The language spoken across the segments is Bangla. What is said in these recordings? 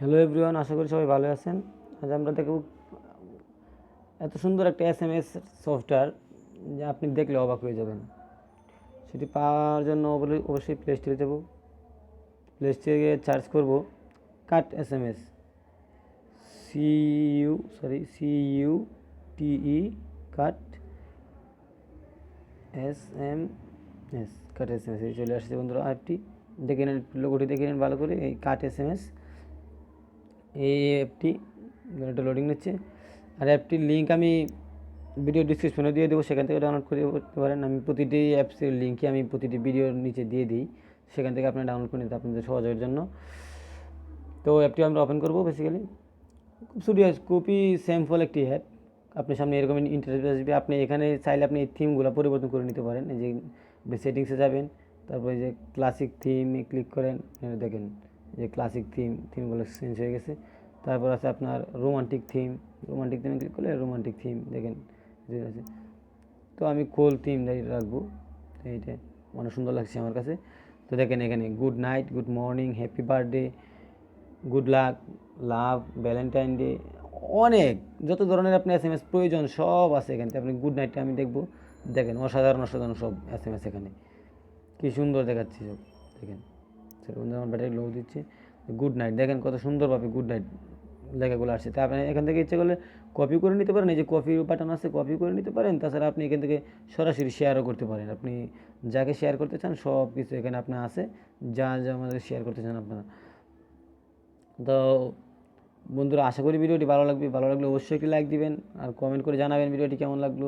হ্যালো এভরিওয়ান আশা করি সবাই ভালো আছেন। আজ আমরা দেখব এত সুন্দর একটা এস এম এস সফটওয়্যার যা আপনি দেখলে অবাক হয়ে যাবেন। সেটি পাওয়ার জন্য অবশ্যই প্লে স্টোরে যাব। প্লে স্টোরে সার্চ করব cut S M S C U sorry C U T E cut S M S cut S M S চলে আসছে বন্ধুরা অ্যাপটি দেখে নেন লোগোটি দেখে নেন ভালো করে। এই কাট এস এম এস এই অ্যাপটি এটা লোডিং নিচ্ছে। আর অ্যাপটির লিঙ্ক আমি ভিডিও ডিসক্রিপশনে দিয়ে দেবো, সেখান থেকে ডাউনলোড করে করতে পারেন। আমি প্রতিটি অ্যাপসের লিঙ্কই আমি প্রতিটি ভিডিওর নিচে দিয়ে দিই, সেখান থেকে আপনারা ডাউনলোড করে নিতে আপনাদের সহজের জন্য। তো অ্যাপটি আমরা ওপেন করব বেসিক্যালি সুডিয়াস খুবই সিম্পল একটি অ্যাপ আপনার সামনে এরকম ইন্টারফেস আসবে, আপনি এখানে চাইলে আপনি এই থিমগুলো পরিবর্তন করে নিতে পারেন। এই যে সেটিংসে যাবেন, তারপরে যে ক্লাসিক থিমে ক্লিক করেন, দেখেন। যে ক্লাসিক থিম থিমগুলো চেঞ্জ হয়ে গেছে। তারপর আছে আপনার রোমান্টিক থিম রোমান্টিক থিমে ক্লিক করলে রোমান্টিক থিম দেখেন আছে। তো আমি কোল থিম রাখব। এইটা, অনেক সুন্দর লাগছে আমার কাছে। তো দেখেন এখানে good night good morning happy birthday good luck love Valentine day অনেক, যত ধরনের আপনি এস এম এস প্রয়োজন সব আছে এখানে। আপনি গুড নাইটটা আমি দেখব। দেখেন, অসাধারণ অসাধারণ সব এস এম এস এখানে। কী সুন্দর দেখাচ্ছে সব। দেখেন। সেটা বন্ধু ব্যাটারি লো দিচ্ছে। গুড নাইট দেখেন কত সুন্দরভাবে গুড নাইট লেখাগুলো আসছে। তা আপনি এখান থেকে ইচ্ছে করলে কপি করে নিতে পারেন। এই যে কপি বাটন আছে কপি করে নিতে পারেন। তাছাড়া আপনি এখান থেকে সরাসরি শেয়ারও করতে পারেন। আপনি যাকে শেয়ার করতে চান সব কিছু এখানে আপনার আছে। যা যা আমাদের শেয়ার করতে চান আপনারা। তো বন্ধুরা, আশা করি ভিডিওটি ভালো লাগবে। ভালো লাগলে অবশ্যই একটি লাইক দিবেন আর কমেন্ট করে জানাবেন ভিডিওটি কেমন লাগল।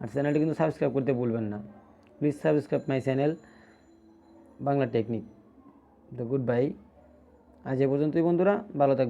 আর চ্যানেলটি কিন্তু সাবস্ক্রাইব করতে ভুলবেন না। Please subscribe my channel Bangla technique তো গুড বাই আজ এ পর্যন্তই বন্ধুরা ভালো থাকবেন।